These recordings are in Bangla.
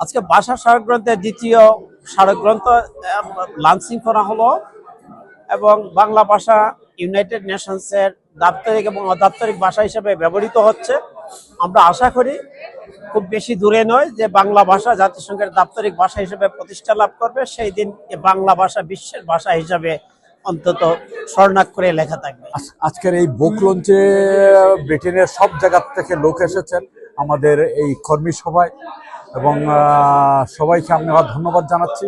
আজকে ভাষা স্মারক গ্রন্থের দ্বিতীয় স্মারক গ্রন্থ লঞ্চিং করা হলো এবং বাংলা ভাষা ইউনাইটেড নেশনসের দাপ্তরিক এবং অদাপ্তরিক ভাষা হিসেবে ব্যবহৃত হচ্ছে। আমরা আশা করি খুব বেশি দূরে নয় যে বাংলা ভাষা জাতিসংঘের দাপ্তরিক ভাষা হিসেবে প্রতিষ্ঠা লাভ করবে। সেই দিন বাংলা ভাষা বিশ্বের ভাষা হিসাবে অন্তত স্বর্ণাক্ষরে লেখা থাকবে। আজকের এই বুক লঞ্চে ব্রিটেনের সব জায়গা থেকে লোক এসেছেন। আমাদের এই কর্মী সভায় এবং সবাইকে আমি আবার ধন্যবাদ জানাচ্ছি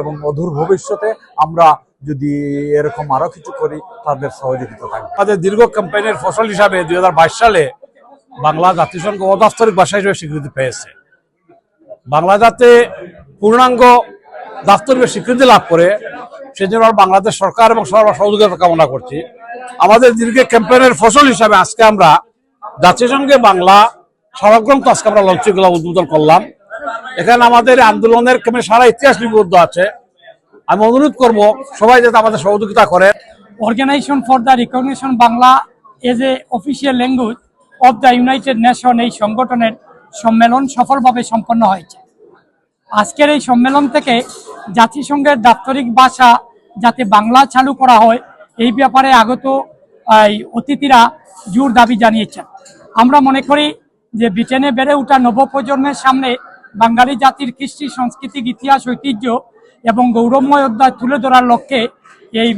এবং অধুর ভবিষ্যতে আমরা যদি এরকম আরও কিছু করি, তাদের সহযোগিতা থাকবে। তাদের দীর্ঘ ক্যাম্পেইনের ফসল হিসাবে দুই হাজার বাইশ সালে বাংলা জাতিসংঘ অদাস্তরিক ভাষা হিসেবে স্বীকৃতি পেয়েছে। বাংলা যাতে পূর্ণাঙ্গ দাপ্তরিক স্বীকৃতি লাভ করে, সেজন্য আমরা বাংলাদেশ সরকার এবং সবার সহযোগিতা কামনা করছি। আমাদের দীর্ঘ ক্যাম্পেইনের ফসল হিসাবে আজকে আমরা জাতিসংঘে বাংলা সরগ্রন্থ আজকে আমরা লঞ্চগুলো উদ্বোধন করলাম। এখানে আমাদের আন্দোলনের ক্যাম্পে সারা ইতিহাস লিপিবদ্ধ আছে। আমি অনুরোধ করব সবাই যাতে আমাদের সহযোগিতা করে। Organization for the Recognition Bangla as a official language of the United Nation এই সংগঠনের সম্মেলন সফলভাবে সম্পন্ন হয়েছে। আজকের এই সম্মেলন থেকে জাতিসংঘের দাপ্তরিক ভাষা যাতে বাংলা চালু করা হয়, এই ব্যাপারে আগত অতিথিরা জোর দাবি জানিয়েছেন। আমরা মনে করি যে ব্রিটেনে বেড়ে ওঠা নবপ্রজন্মের সামনে বাঙালি জাতির কৃষ্টি, সাংস্কৃতিক ইতিহাস, ঐতিহ্য এবং গৌরবময় অধ্যায় তুলে ধরার লক্ষ্যে এই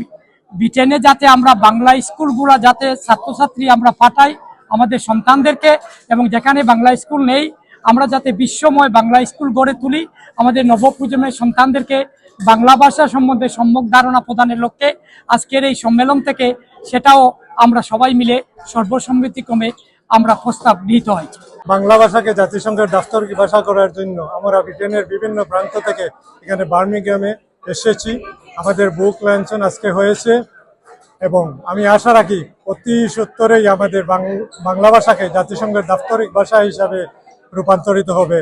ব্রিটেনে যাতে আমরা বাংলা স্কুলগুলা যাতে ছাত্রছাত্রী আমরা পাঠাই আমাদের সন্তানদেরকে এবং যেখানে বাংলা স্কুল নেই, আমরা যাতে বিশ্বময় বাংলা স্কুল গড়ে তুলি আমাদের নবপ্রজন্মের সন্তানদেরকে বাংলা ভাষা সম্বন্ধে সম্যক ধারণা প্রদানের লক্ষ্যে আজকের এই সম্মেলন থেকে সেটাও আমরা সবাই মিলে সর্বসম্মতিক্রমে আমরা প্রস্তাব গৃহীত হয়েছে। বাংলা ভাষাকে জাতিসংঘের দাস্তরিক ভাষা করার জন্য আমরা ব্রিটেনের বিভিন্ন প্রান্ত থেকে এখানে বার্মিংহামে এসেছি। আমাদের বুক লঞ্চন আজকে হয়েছে এবং আমি আশা রাখি অতি সত্তরেই আমাদের বাংলা ভাষাকে জাতিসংঘের দাপ্তরিক ভাষা হিসাবে রূপান্তরিত হবে।